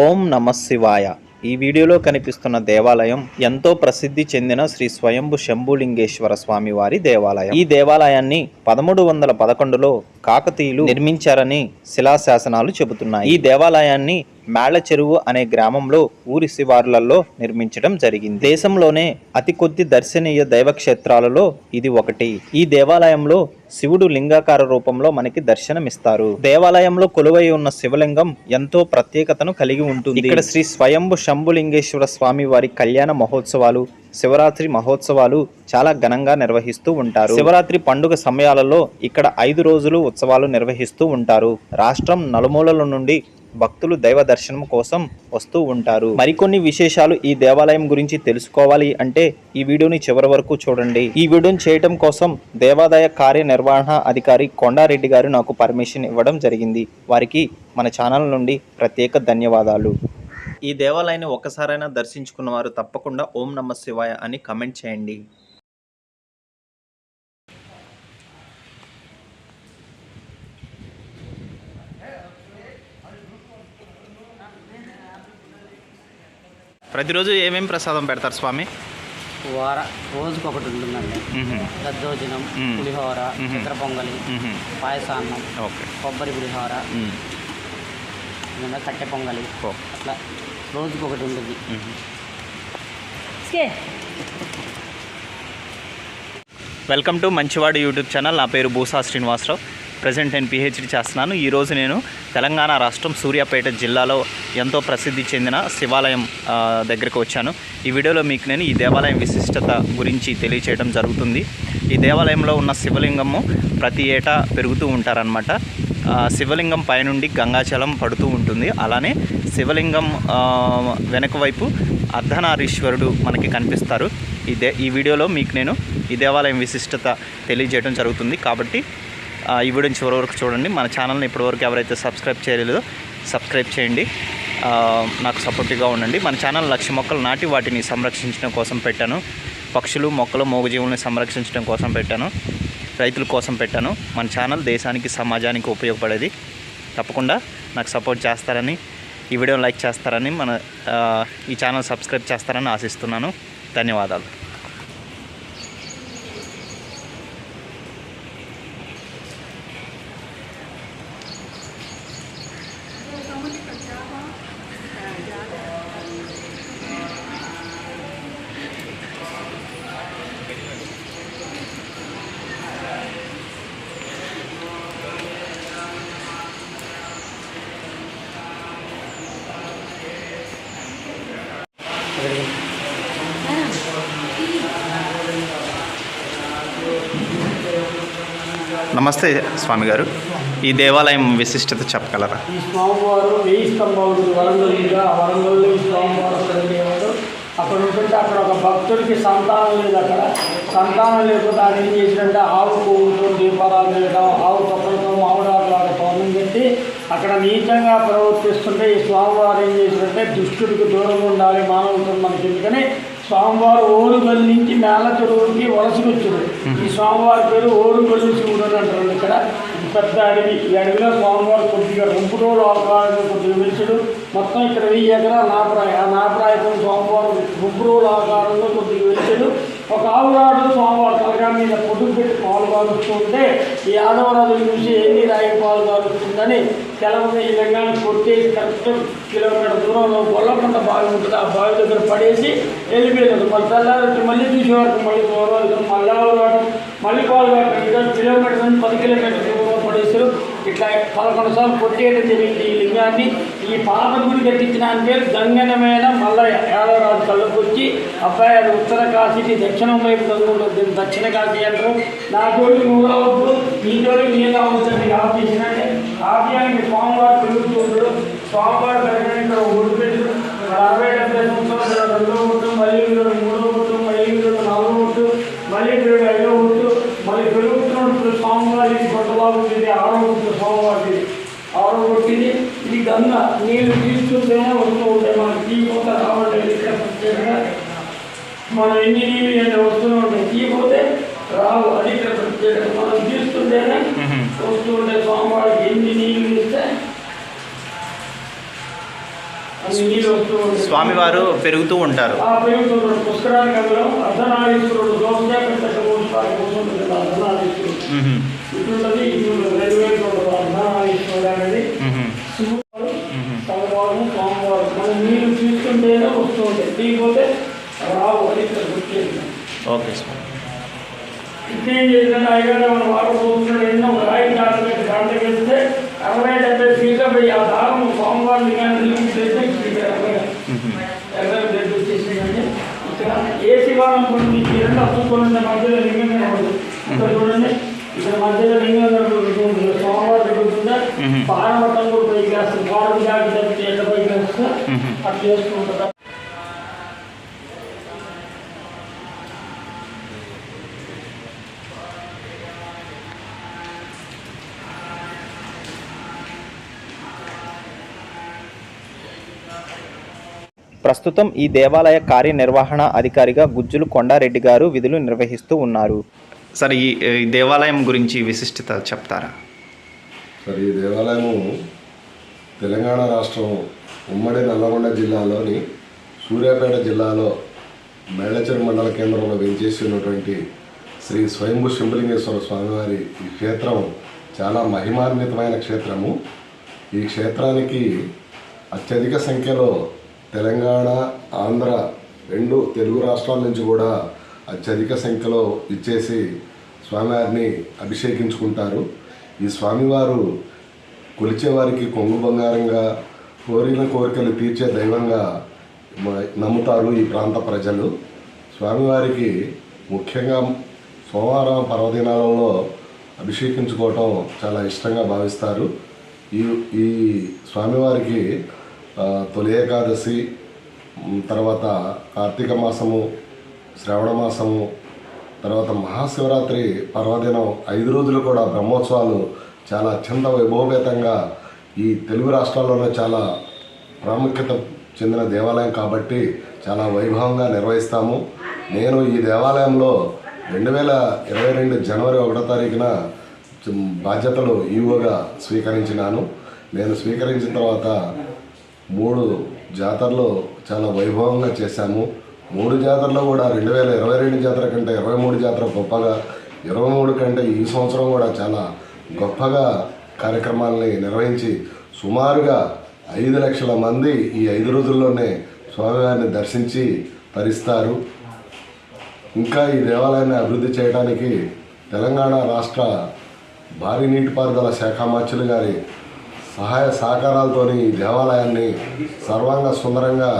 ఓం నమ శివాయ. ఈ వీడియోలో కనిపిస్తున్న దేవాలయం ఎంతో ప్రసిద్ధి చెందిన శ్రీ స్వయంభు శంభులింగేశ్వర స్వామి వారి దేవాలయం. ఈ దేవాలయాన్ని పదమూడు వందల పదకొండులో కాకతీయులు నిర్మించారని శిలాశాసనాలు చెబుతున్నాయి. ఈ దేవాలయాన్ని మేళ్ళ చెరువు అనే గ్రామంలో ఊరి శివారులలో నిర్మించడం జరిగింది. దేశంలోనే అతి కొద్ది దర్శనీయ దైవ క్షేత్రాలలో ఇది ఒకటి. ఈ దేవాలయంలో శివుడు లింగాకార రూపంలో మనకి దర్శనమిస్తారు. దేవాలయంలో కొలువై ఉన్న శివలింగం ఎంతో ప్రత్యేకతను కలిగి ఉంటుంది. ఇక్కడ శ్రీ స్వయంభు శంభులింగేశ్వర స్వామి వారి కళ్యాణ మహోత్సవాలు శివరాత్రి మహోత్సవాలు చాలా ఘనంగా నిర్వహిస్తూ ఉంటారు. శివరాత్రి పండుగ సమయాలలో ఇక్కడ ఐదు రోజులు ఉత్సవాలు నిర్వహిస్తూ ఉంటారు. రాష్ట్రం నలుమూలల నుండి భక్తులు దైవ దర్శనం కోసం వస్తూ ఉంటారు. మరికొన్ని విశేషాలు ఈ దేవాలయం గురించి తెలుసుకోవాలి అంటే ఈ వీడియోని చివరి వరకు చూడండి. ఈ వీడియోని చేయటం కోసం దేవాదాయ కార్యనిర్వహణ అధికారి కొండారెడ్డి గారు నాకు పర్మిషన్ ఇవ్వడం జరిగింది. వారికి మన ఛానల్ నుండి ప్రత్యేక ధన్యవాదాలు. ఈ దేవాలయాన్ని ఒక్కసారైనా దర్శించుకున్న వారు తప్పకుండా ఓం నమ శివాయ అని కమెంట్ చేయండి. ప్రతిరోజు ఏమేమి ప్రసాదం పెడతారు స్వామి? వార రోజుకి ఒకటి ఉంటుందండి దద్దోజనం. పులిహోర. చక్కెర పొంగలి పాయసాన్నం ఓకే. కొబ్బరి పులిహోర కట్టె పొంగలి. అట్లా రోజుకి ఒకటి ఉంటుంది వెల్కమ్ టు మంచివాడు యూట్యూబ్ ఛానల్. నా పేరు భూసా శ్రీనివాసరావు. ప్రజెంట్ నేను పిహెచ్డి చేస్తున్నాను. ఈరోజు నేను తెలంగాణ రాష్ట్రం సూర్యాపేట జిల్లాలో ఎంతో ప్రసిద్ధి చెందిన శివాలయం దగ్గరకు దగ్గరికి వచ్చాను. ఈ వీడియోలో మీకు నేను ఈ దేవాలయం విశిష్టత గురించి తెలియచేయడం జరుగుతుంది. ఈ దేవాలయంలో ఉన్న శివలింగము ప్రతి ఏటా పెరుగుతూ ఉంటారనమాట శివలింగం పైనుండి గంగాచలం పడుతూ ఉంటుంది. అలానే శివలింగం వెనక వైపు అర్ధనారీశ్వరుడు మనకి కనిపిస్తారు. ఈ దే ఈ వీడియోలో మీకు నేను ఈ దేవాలయం విశిష్టత తెలియజేయడం జరుగుతుంది. కాబట్టి ఈ వీడియోని చివరి వరకు చూడండి. మన ఛానల్ని ఇప్పటివరకు ఎవరైతే సబ్స్క్రైబ్ చేయలేదో సబ్స్క్రైబ్ చేయండి. నాకు సపోర్టివ్గా ఉండండి. మన ఛానల్ లక్ష మొక్కలు నాటి వాటిని సంరక్షించడం కోసం పెట్టాను. పక్షులు మొక్కలు మూగజీవుల్ని సంరక్షించడం కోసం పెట్టాను. రైతుల కోసం పెట్టాను. మన ఛానల్ దేశానికి సమాజానికి ఉపయోగపడేది. తప్పకుండా నాకు సపోర్ట్ చేస్తారని ఈ వీడియోని లైక్ చేస్తారని మన ఈ ఛానల్ సబ్స్క్రైబ్ చేస్తారని ఆశిస్తున్నాను. ధన్యవాదాలు. నమస్తే స్వామి గారు. ఈ దేవాలయం విశిష్టత చెప్పగలరా? ఈ స్వామివారు వెయ్యి స్తంభాలు వరంగల్గా ఆ వరంగల్లో ఈ స్వామివారు అక్కడ అక్కడ ఉంటుంటే అక్కడ ఒక భక్తుడికి సంతానం లేదు అక్కడ. సంతానం లేకపోతే ఆయన ఏం చేసినట్టే ఆవు పువ్వుతో దీపారాలు చేయడం ఆవు తొక్కలతో మామిడాకులాగా పౌర్ణం పెట్టి అక్కడ నీచంగా ప్రవర్తిస్తుంటే ఈ స్వామివారు ఏం చేసినట్టే దుష్టుడికి దూరంగా ఉండాలి మానవులతో మనకి ఎందుకని స్వామివారు ఓరుగల్లి నుంచి మేళ చెరువుకి వలసకొచ్చాడు ఈ స్వామివారి పేరు ఓరుగల్లి శివుడు అని అంటారు. ఇక్కడ పెద్ద అడవి. ఈ అడవిలో స్వామివారు కొద్దిగా రుంపులో ఆకారంలో కొద్దిగా వెలిచాడు మొత్తం ఇక్కడ వెయ్యి ఎకరాల నాపరాయ ఆ నాపరాయతం స్వామివారు రుంపులో ఆకారంలో కొద్దిగా వెలిచాడు ఒక ఆవురాడు స్వామివారు తలగా మీద పొడుగు పెట్టి పాలు కాలుస్తూ ఉంటే ఈ ఆడవరాజులు చూసి ఎన్ని రాయి పాలు కారుస్తుందని తెలంగాణ ఈ లింగాన్ని కొట్టేసి కరెక్ట్ కిలోమీటర్ దూరంలో గొల్లకొండ బావి ఉంటుంది. ఆ బావి దగ్గర పడేసి వెళ్ళిపోయాడు మళ్ళీ తెల్లారి మళ్ళీ చూసేవారు మళ్ళీ దూరం మళ్ళీ ఆవురాడు మళ్ళీ పాలు కారు కిలోమీటర్ నుంచి పది కిలోమీటర్ దూరంలో పడేసారు ఇట్లా పదకొండు సార్లు కొట్టేయడం జరిగింది ఈ లింగాన్ని. ఈ పాత గుడి కట్టించిన పేరు గంగనమైన మల్లయ్య. యాదవరాజు కళ్ళకు వచ్చి అబ్బాయి అది ఉత్తర కాశీకి దక్షిణం వైపు చదువుకుంటుంది దక్షిణ కాశీ అంటారు. నా కోడి నువ్వు రావద్దు నీ జోలికి నేను రావచ్చు మీకు ఆఫ్ చేసినట్టే ఆఫ్యానికి స్వామివారు పెరుగుతుంటాడు స్వామివారు పెరగడానికి ఇక్కడ ఒక గుడి పెట్టు ఇక్కడ అరవై డెబ్బై సంవత్సరాలు రెండో ఒట్టు మళ్ళీ వీడు మూడో ఒట్టు మళ్ళీ వీడు నాలుగో ఒట్టు మళ్ళీ వీడు ఐదో ఒట్టు మళ్ళీ పెరుగుతున్నప్పుడు స్వామివారికి కొట్టబాగుంటుంది ఆరో ఒట్టు స్వామివారికి ఇది గంగ నీళ్ళు తీసుకుంటేనే వస్తూ ఉంటాయి. మనకి తీయకపోతే రావట్లేదు. ఇక్కడ ప్రత్యేకంగా మనం ఎన్ని నీళ్ళు ఎన్ని వస్తూనే ఉంటాయి. తీయకపోతే రావు. అది ఇక్కడ ప్రత్యేకత. మనం తీసుకుంటేనే వస్తూ ఉంటాయి. స్వామివారికి ఎన్ని నీళ్ళు ఇస్తే స్వామివారు పెరుగుతూ ఉంటారు. ఆ పెరుగుతున్నాడు పుష్కరానికి అందులో అర్ధనారీశ్వరుడు దోసగా పెట్టక కూర్చోవాలి కూర్చుంటుంది కదా అర్ధనారీశ్వరుడు మ్మ్. ఇటుంటది ఇటుంటది రెండు వేలు ఉంటుంది అర్ధనారీశ్వరుడు అనేది మ్మ్. శివుడు మ్మ్. సోమవారం సోమవారం మనం నీళ్ళు తీసుకుంటేనే వస్తూ ఉంటాయి తీయకపోతే రావు అది ఇక్కడ గుర్తు ఓకే స్వామి ఇంకేం చేసిన మనం వాటర్ పోతున్నాడు ఎన్నో ఒక రాయి పెట్టి దాంట్లో వేస్తే అరవై డెబ్బై ఫీట్గా పోయి ఆ దారం సోమవారం కానీ వచ్చేసిందండి ఇక్కడ కూడా మీకు ఈ రెండు అప్పుకొని మధ్యలో లింగం కనబడదు. ఇక్కడ చూడండి. ఇక్కడ మధ్యలో లింగం కనబడుతుంది సోమవారం జరుగుతుందా. పారమట్టం కూడా పైకి వేస్తుంది దాటి తప్పితే ఎట్లా పైకి వేస్తా మ్మ్. అట్లా చేసుకుంటుందా ప్రస్తుతం ఈ దేవాలయ కార్యనిర్వహణ అధికారిగా గుజ్జులు కొండారెడ్డి గారు విధులు నిర్వహిస్తూ ఉన్నారు. సార్ ఈ ఈ దేవాలయం గురించి విశిష్టత చెప్తారా? మరి ఈ దేవాలయము తెలంగాణ రాష్ట్రం ఉమ్మడి నల్లగొండ జిల్లాలోని సూర్యాపేట జిల్లాలో మేళచెరు మండల కేంద్రంలో వెంచేసి ఉన్నటువంటి శ్రీ స్వయంభు శంభులింగేశ్వర స్వామివారి ఈ క్షేత్రం చాలా మహిమాన్వితమైన క్షేత్రము. ఈ క్షేత్రానికి అత్యధిక సంఖ్యలో తెలంగాణ ఆంధ్ర రెండు తెలుగు రాష్ట్రాల నుంచి కూడా అత్యధిక సంఖ్యలో ఇచ్చేసి స్వామివారిని అభిషేకించుకుంటారు. ఈ స్వామివారు కొలిచేవారికి కొంగు బంగారంగా కోరిన కోరికలు తీర్చే దైవంగా నమ్ముతారు ఈ ప్రాంత ప్రజలు. స్వామివారికి ముఖ్యంగా సోమవారం పర్వదినాలలో అభిషేకించుకోవటం చాలా ఇష్టంగా భావిస్తారు. ఈ ఈ స్వామివారికి తొలి ఏకాదశి తర్వాత కార్తీక మాసము శ్రావణ మాసము తర్వాత మహాశివరాత్రి పర్వదినం ఐదు రోజులు కూడా బ్రహ్మోత్సవాలు చాలా అత్యంత వైభవపేతంగా ఈ తెలుగు రాష్ట్రాల్లోనే చాలా ప్రాముఖ్యత చెందిన దేవాలయం కాబట్టి చాలా వైభవంగా నిర్వహిస్తాము. నేను ఈ దేవాలయంలో రెండు వేల ఇరవై రెండు జనవరి ఒకటో తారీఖున బాధ్యతలు ఈవోగా స్వీకరించినాను. నేను స్వీకరించిన తర్వాత మూడు జాతరలు చాలా వైభవంగా చేశాము. మూడు జాతరలో కూడా రెండు వేల ఇరవై రెండు జాతర కంటే ఇరవై మూడు జాతర గొప్పగా ఇరవై మూడు కంటే ఈ సంవత్సరం కూడా చాలా గొప్పగా కార్యక్రమాలని నిర్వహించి సుమారుగా ఐదు లక్షల మంది ఈ ఐదు రోజుల్లోనే స్వామివారిని దర్శించి తరిస్తారు. ఇంకా ఈ దేవాలయాన్ని అభివృద్ధి చేయడానికి తెలంగాణ రాష్ట్ర భారీ నీటిపారుదల శాఖ మార్చులు గారి సహాయ సహకారాలతోని ఈ దేవాలయాన్ని సర్వాంగ సుందరంగా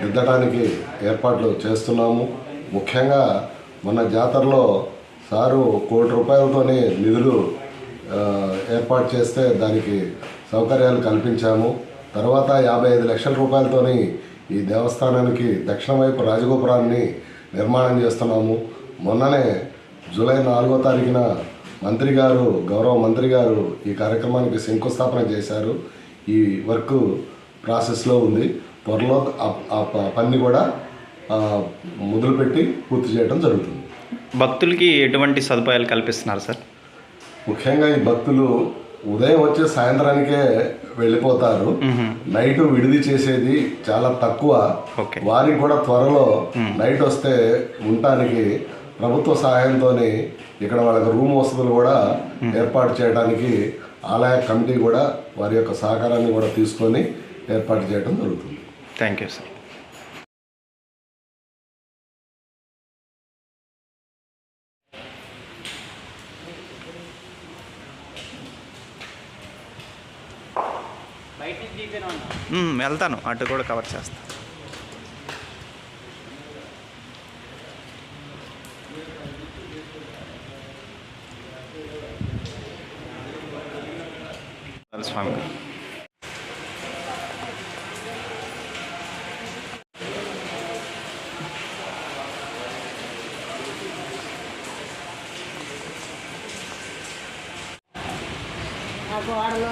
దిద్దడానికి ఏర్పాట్లు చేస్తున్నాము. ముఖ్యంగా మన జాతరలో సారు కోటి రూపాయలతోనే నిధులు ఏర్పాటు చేస్తే దానికి సౌకర్యాలు కల్పించాము. తర్వాత యాభై ఐదు లక్షల రూపాయలతోని ఈ దేవస్థానానికి దక్షిణ వైపు రాజగోపురాన్ని నిర్మాణం చేస్తున్నాము. మొన్ననే జూలై నాలుగో తారీఖున మంత్రి గారు గౌరవ మంత్రి గారు ఈ కార్యక్రమానికి శంకుస్థాపన చేశారు. ఈ వర్క్ ప్రాసెస్లో ఉంది. త్వరలో ఆ- పని కూడా మొదలుపెట్టి పూర్తి చేయడం జరుగుతుంది. భక్తులకి ఎటువంటి సదుపాయాలు కల్పిస్తున్నారు సార్? ముఖ్యంగా ఈ భక్తులు ఉదయం వచ్చే సాయంత్రానికే వెళ్ళిపోతారు. నైట్ విడిది చేసేది చాలా తక్కువ. వారికి కూడా త్వరలో నైట్ వస్తే ఉండటానికి ప్రభుత్వ సహాయంతో ఇక్కడ వాళ్ళకి రూమ్ వసతులు కూడా ఏర్పాటు చేయడానికి ఆలయ కమిటీ కూడా వారి యొక్క సహకారాన్ని కూడా తీసుకొని ఏర్పాటు చేయడం జరుగుతుంది. థ్యాంక్ యూ సార్ వెళ్తాను. అటు కూడా కవర్ చేస్తాను స్వామి గారు ఆ గోడలో